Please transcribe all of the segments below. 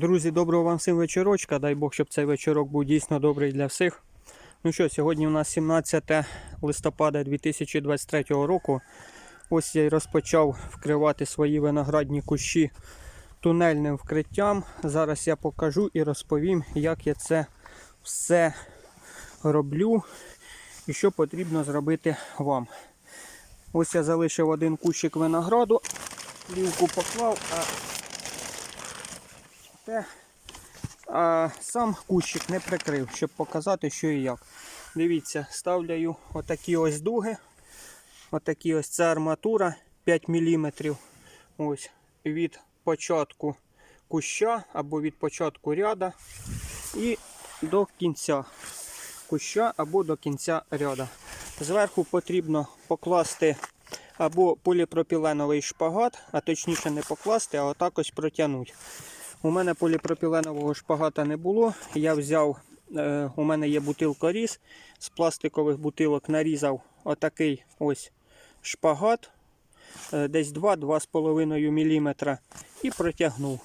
Друзі, доброго вам всім вечорочка. Дай Бог, щоб цей вечорок був дійсно добрий для всіх. Ну що, сьогодні у нас 17 листопада 2023 року. Ось я й розпочав вкривати свої виноградні кущі тунельним вкриттям. Зараз я покажу і розповім, як я це все роблю і що потрібно зробити вам. Ось я залишив один кущик винограду, плівку поклав, а те, а сам кущик не прикрив, щоб показати, що і як. Дивіться, ставляю отакі ось дуги. Отакі ось це арматура 5 мм. Ось від початку куща або від початку ряда і до кінця куща або до кінця ряда. Зверху потрібно покласти або поліпропіленовий шпагат, а точніше не покласти, а отак ось протягнути. У мене поліпропіленового шпагата не було. Я взяв, е, у мене є бутилка різ, з пластикових бутилок нарізав отакий ось шпагат, е, десь 2-2,5 мм і протягнув.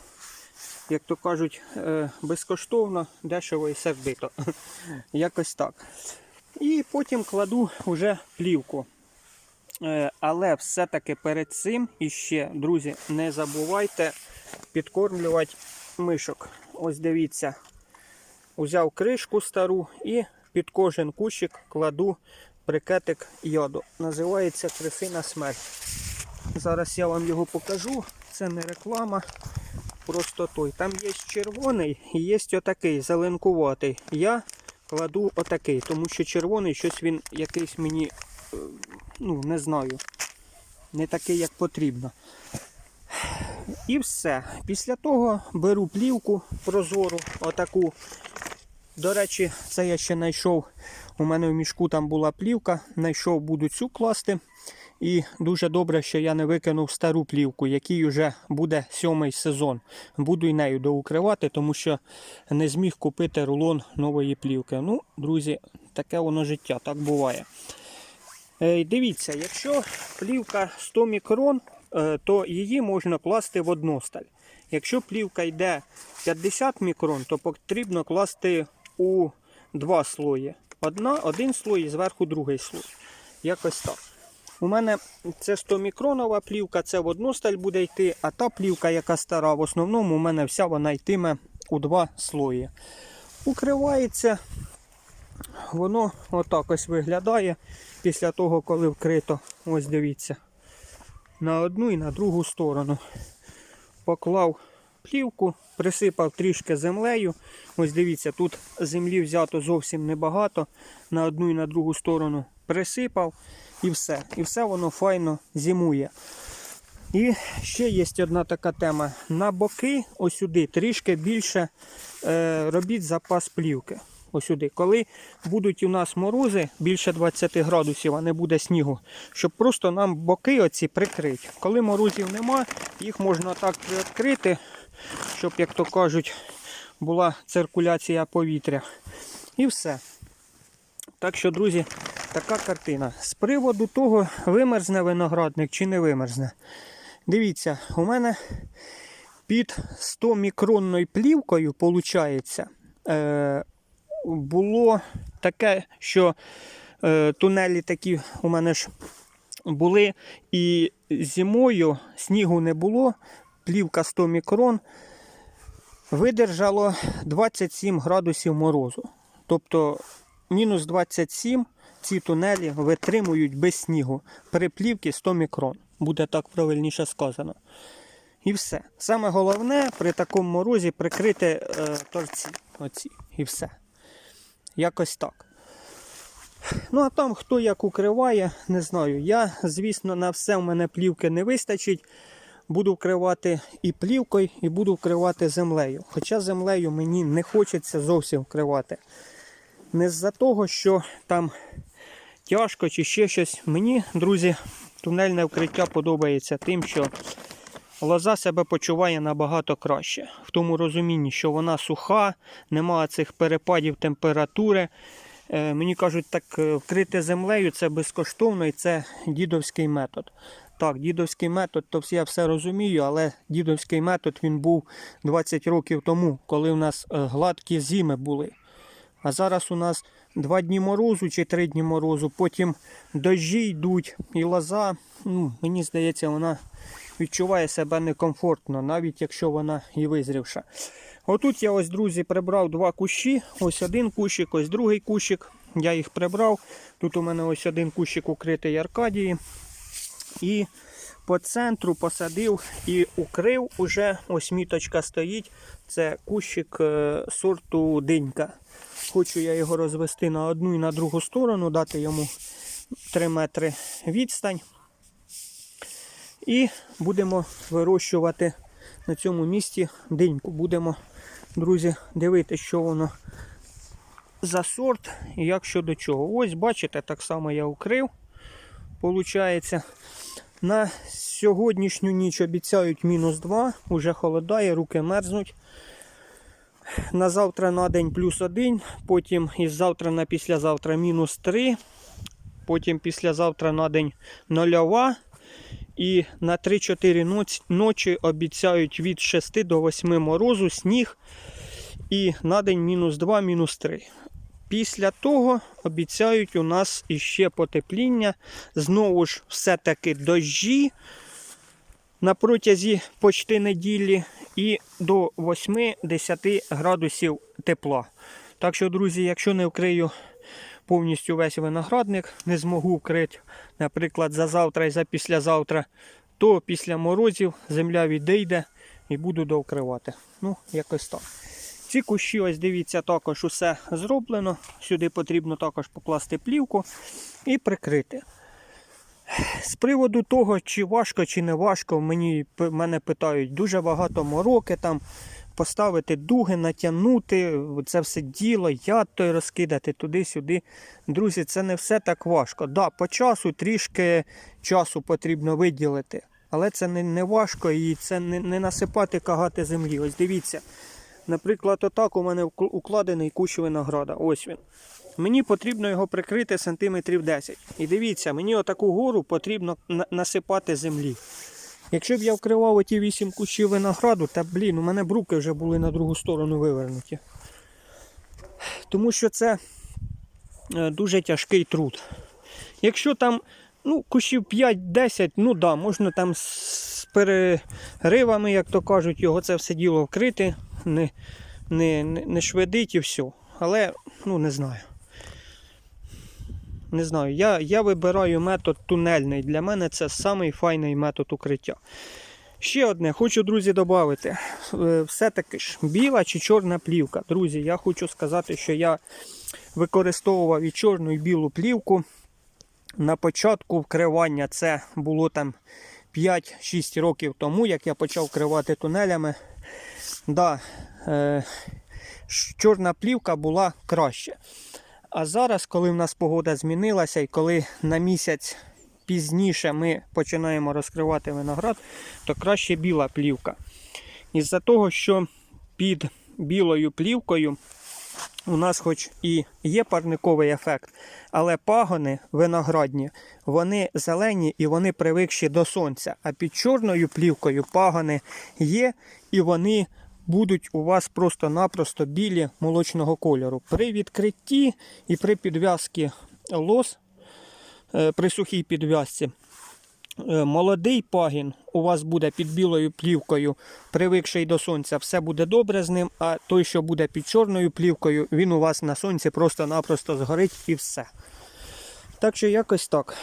Як то кажуть, е, безкоштовно, дешево і сердито. Якось так. І потім кладу вже плівку. Але все-таки перед цим іще, друзі, не забувайте підкормлювати мишок. Ось дивіться, узяв кришку стару і під кожен кущик кладу брикетик йоду. Називається крисина смерть. Зараз я вам його покажу. Це не реклама. Просто той. Там є червоний і є отакий зеленкуватий. Я кладу отакий, тому що червоний щось він якийсь мені, е, ну, не знаю, не такий, як потрібно. І все. Після того беру плівку прозору, отаку. До речі, це я ще знайшов. У мене в мішку там була плівка, знайшов, буду цю класти. І дуже добре, що я не викинув стару плівку, який вже буде сьомий сезон. Буду й нею доукривати, тому що не зміг купити рулон нової плівки. Ну, друзі, таке воно життя, так буває. Е, Дивіться, якщо плівка 100 мікрон, то її можна класти в односталь. Якщо плівка йде 50 мікрон, то потрібно класти у два слої. Одна, один слой і зверху другий слой. Якось так. У мене це 100 мікронова плівка, це в односталь буде йти, а та плівка, яка стара, в основному у мене вся вона йтиме у два слої. Укривається, воно отак ось виглядає після того, коли вкрито. Ось дивіться. На одну і на другу сторону. Поклав плівку, присипав трішки землею. Ось дивіться, тут землі взято зовсім небагато. На одну і на другу сторону присипав і все. І все воно файно зимує. І ще є одна така тема. На боки, ось сюди, трішки більше е, робіть запас плівки. Ось сюди. Коли будуть у нас морози більше 20 градусів, а не буде снігу, щоб просто нам боки оці прикрити. Коли морозів нема, їх можна так відкрити, щоб, як то кажуть, була циркуляція повітря. І все. Так що, друзі, така картина. З приводу того, вимерзне виноградник чи не вимерзне. Дивіться, у мене під 100 мікронною плівкою, виходить, було таке, що е, тунелі такі у мене ж були, і зимою снігу не було, плівка 100 мікрон видержало 27 градусів морозу. Тобто мінус 27 ці тунелі витримують без снігу при плівці 100 мікрон. Буде так правильніше сказано. І все. Саме головне при такому морозі прикрити е, торці. Оці. І все. Якось так. Ну, а там хто як укриває, не знаю. Я, звісно, на все в мене плівки не вистачить. Буду вкривати і плівкою, і буду вкривати землею. Хоча землею мені не хочеться зовсім вкривати. Не з-за того, що там тяжко чи ще щось. Мені, друзі, тунельне вкриття подобається тим, що лоза себе почуває набагато краще. В тому розумінні, що вона суха, немає цих перепадів температури. Е, Мені кажуть, так е, вкрити землею це безкоштовно і це дідовський метод. Так, дідовський метод, то я все розумію, але дідовський метод він був 20 років тому, коли в нас е, гладкі зими були. А зараз у нас два дні морозу чи три дні морозу, потім дощі йдуть і лоза. Ну, мені здається, вона відчуває себе некомфортно, навіть якщо вона і визрівша. Отут я ось, друзі, прибрав два кущі. Ось один кущик, ось другий кущик. Я їх прибрав. Тут у мене ось один кущик укритий Аркадії. І по центру посадив і укрив уже ось міточка стоїть. Це кущик е, сорту динька. Хочу я його розвести на одну і на другу сторону, дати йому 3 метри відстань. І будемо вирощувати на цьому місці диньку. Будемо, друзі, дивитися, що воно за сорт і як щодо чого. Ось, бачите, так само я укрив. Получається, на сьогоднішню ніч обіцяють мінус 2, уже холодає, руки мерзнуть. На завтра на день плюс 1, потім із завтра на післязавтра мінус 3, потім післязавтра на день нульова. І на 3-4 ночі обіцяють від 6 до 8 морозу, сніг. І на день мінус 2, мінус 3. Після того обіцяють у нас іще потепління. Знову ж все-таки дощі на протязі почти неділі і до 8-10 градусів тепла. Так що, друзі, якщо не вкрию повністю весь виноградник, не змогу вкрити, наприклад, за завтра і за післязавтра, то після морозів земля відійде і буду довкривати. Ну, якось так. Ці кущі, ось дивіться, також усе зроблено. Сюди потрібно також покласти плівку і прикрити. З приводу того, чи важко, чи не важко, мені, мене питають дуже багато мороки там. Поставити дуги, натягнути, це все діло, яд той розкидати туди-сюди. Друзі, це не все так важко. Да, по часу трішки часу потрібно виділити, але це не, не важко і це не, не насипати кагати землі. Ось дивіться. Наприклад, отак у мене укладений кущ винограда. Ось він. Мені потрібно його прикрити сантиметрів 10. І дивіться, мені отаку гору потрібно насипати землі. Якщо б я вкривав оті 8 кущів винограду, та блін, у мене бруки вже були на другу сторону вивернуті. Тому що це е, дуже тяжкий труд. Якщо там ну, кущів 5-10, ну да, можна там з переривами, як то кажуть, його це все діло вкрити, не, не, не, шведить і все. Але ну не знаю. Не знаю, я, я вибираю метод тунельний. Для мене це самий файний метод укриття. Ще одне, хочу, друзі, додати. Все-таки ж біла чи чорна плівка. Друзі, я хочу сказати, що я використовував і чорну, і білу плівку. На початку вкривання це було там 5-6 років тому, як я почав вкривати тунелями. Да, е, чорна плівка була краще. А зараз, коли в нас погода змінилася і коли на місяць пізніше ми починаємо розкривати виноград, то краще біла плівка. Із-за того, що під білою плівкою у нас хоч і є парниковий ефект, але пагони виноградні, вони зелені і вони привикші до сонця. А під чорною плівкою пагони є і вони будуть у вас просто-напросто білі молочного кольору. При відкритті і при підв'язці лос, е, при сухій підв'язці, е, молодий пагін у вас буде під білою плівкою, привикший до сонця, все буде добре з ним, а той, що буде під чорною плівкою, він у вас на сонці просто-напросто згорить і все. Так що якось так.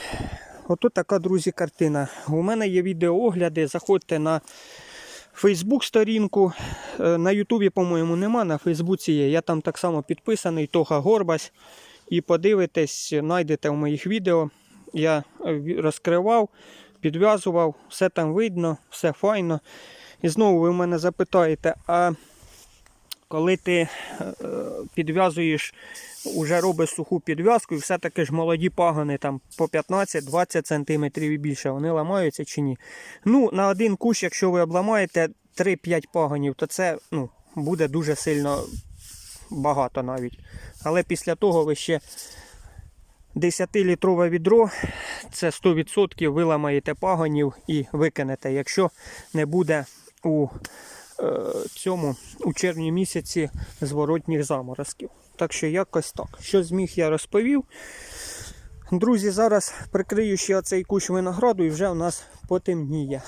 Ото така, друзі, картина. У мене є відеоогляди. Заходьте на Фейсбук сторінку. Е, На Ютубі, по-моєму, нема, на Фейсбуці є. Я там так само підписаний, Тоха Горбась. І подивитесь, знайдете в моїх відео. Я е, розкривав, підв'язував, все там видно, все файно. І знову ви мене запитаєте, а коли ти е, підв'язуєш, уже робиш суху підв'язку, і все-таки ж молоді пагони там по 15-20 см і більше, вони ламаються чи ні? Ну, на один кущ, якщо ви обламаєте 3-5 пагонів, то це ну, буде дуже сильно багато навіть. Але після того ви ще 10-літрове відро це 100% ви ламаєте пагонів і викинете, якщо не буде у цьому у червні місяці зворотніх заморозків. Так що якось так. Що зміг, я розповів. Друзі, зараз прикрию ще оцей кущ винограду і вже у нас потемніє.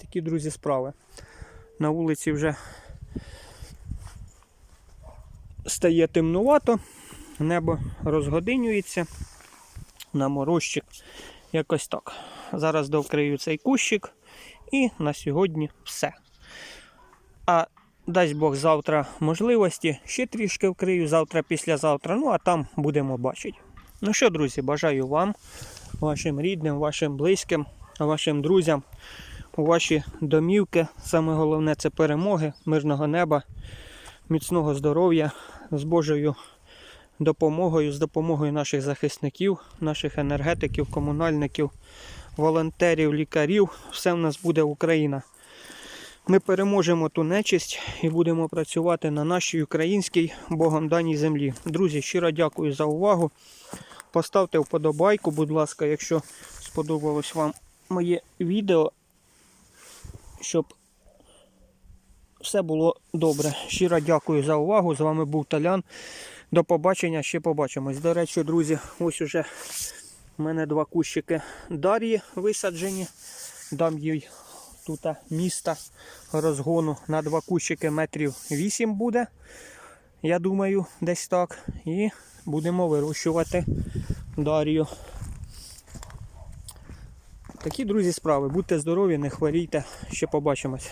Такі, друзі, справи. На вулиці вже стає темнувато, небо розгодинюється на морозчик. Якось так. Зараз довкрию цей кущик і на сьогодні все. А дасть Бог завтра можливості, ще трішки вкрию, завтра, післязавтра, ну а там будемо бачити. Ну що, друзі, бажаю вам, вашим рідним, вашим близьким, вашим друзям, у ваші домівки. Саме головне це перемоги, мирного неба, міцного здоров'я з Божою допомогою, з допомогою наших захисників, наших енергетиків, комунальників, волонтерів, лікарів. Все в нас буде Україна. Ми переможемо ту нечисть і будемо працювати на нашій українській Богом даній землі. Друзі, щиро дякую за увагу. Поставте вподобайку, будь ласка, якщо сподобалось вам моє відео, щоб все було добре. Щиро дякую за увагу. З вами був Талян. До побачення, ще побачимось. До речі, друзі, ось уже в мене два кущики Дар'ї висаджені. Дам їй тут міста розгону на два кущики метрів 8 буде. Я думаю, десь так. І будемо вирощувати Дар'ю. Такі, друзі, справи. Будьте здорові, не хворійте. Ще побачимось.